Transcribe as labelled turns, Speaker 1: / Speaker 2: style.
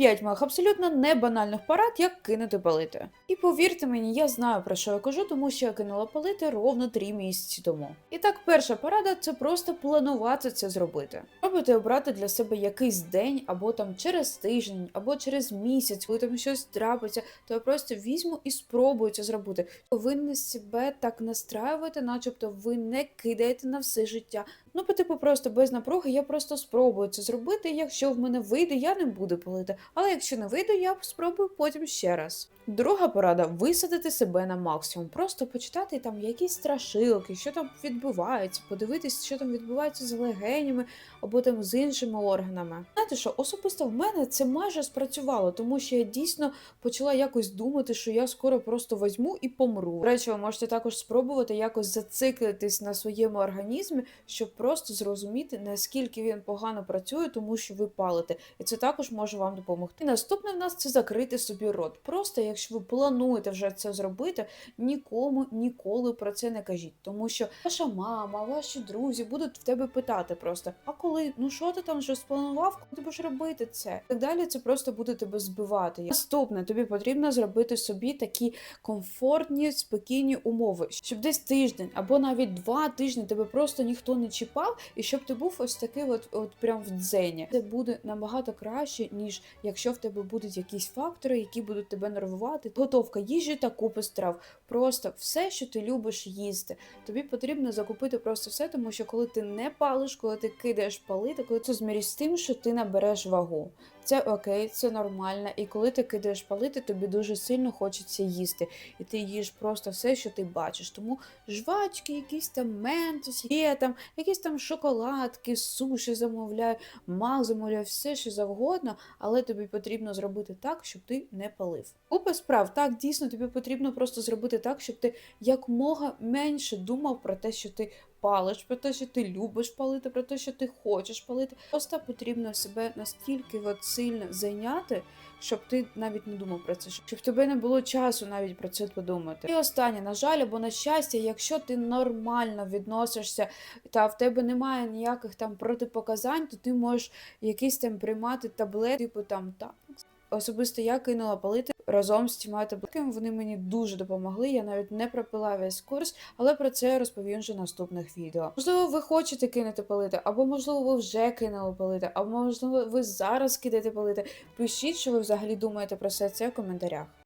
Speaker 1: 5 моїх абсолютно не банальних порад, як кинути палити. І повірте мені, я знаю про що я кажу, тому що я кинула палити ровно 3 місяці тому. І так, перша порада це просто планувати це зробити. Пробуйте обрати для себе якийсь день, або там через тиждень, або через місяць, коли там щось трапиться, то я просто візьму і спробую це зробити. Повинні себе так настраювати, начебто ви не кидаєте на все життя. Ну, по типу, просто без напруги, я просто спробую це зробити. Якщо в мене вийде, я не буду палити. Але якщо не вийде, я спробую потім ще раз. Друга порада висадити себе на максимум. Просто почитати там якісь страшилки, що там відбувається, подивитись, що там відбувається з легенями або там з іншими органами. Знаєте що, особисто в мене це майже спрацювало, тому що я дійсно почала якось думати, що я скоро просто візьму і помру. До речі, ви можете також спробувати якось зациклитись на своєму організмі, щоб просто зрозуміти, наскільки він погано працює, тому що ви палите. І це також може вам допомогти. І наступне в нас це закрити собі рот. Просто якщо ви плануєте вже це зробити, нікому ніколи про це не кажіть, тому що ваша мама, ваші друзі будуть в тебе питати просто: а коли, ну що ти там вже спланував, коли ти будеш робити це? І так далі це просто буде тебе збивати. Наступне, тобі потрібно зробити собі такі комфортні, спокійні умови, щоб десь тиждень або навіть два тижні тебе просто ніхто не чіпав, і щоб ти був ось такий, от, от прям в дзені. Це буде набагато краще, ніж якщо в тебе будуть якісь фактори, які будуть тебе нервувати. Готовка їжі та купи страв. Просто все, що ти любиш їсти. Тобі потрібно закупити просто все, тому що коли ти не палиш, коли ти кидаєш палити, коли це змірі з тим, що ти набереш вагу. Це окей, це нормально. І коли ти кидаєш палити, тобі дуже сильно хочеться їсти. І ти їш просто все, що ти бачиш. Тому жвачки, якісь там ментос, є там, якісь там шоколадки, суші замовляю, мак замовляю, все що завгодно, але тобі потрібно зробити так, щоб ти не палив. Купа справ, так дійсно тобі потрібно просто зробити так, щоб ти якмога менше думав про те, що ти палиш, про те, що ти любиш палити, про те, що ти хочеш палити. Просто потрібно себе настільки от сильно зайняти, щоб ти навіть не думав про це, щоб тебе не було часу навіть про це подумати. І останнє, на жаль, або на щастя, якщо ти нормально відносишся та в тебе немає ніяких там протипоказань, то ти можеш якісь там приймати таблети, типу там так. Особисто я кинула палити разом з цими таблетками. Вони мені дуже допомогли. Я навіть не пропила весь курс, але про це я розповім вже в наступних відео. Можливо, ви хочете кинути палити, або можливо, ви вже кинули палити, або можливо, ви зараз кидаєте палити. Пишіть, що ви взагалі думаєте про все це в коментарях.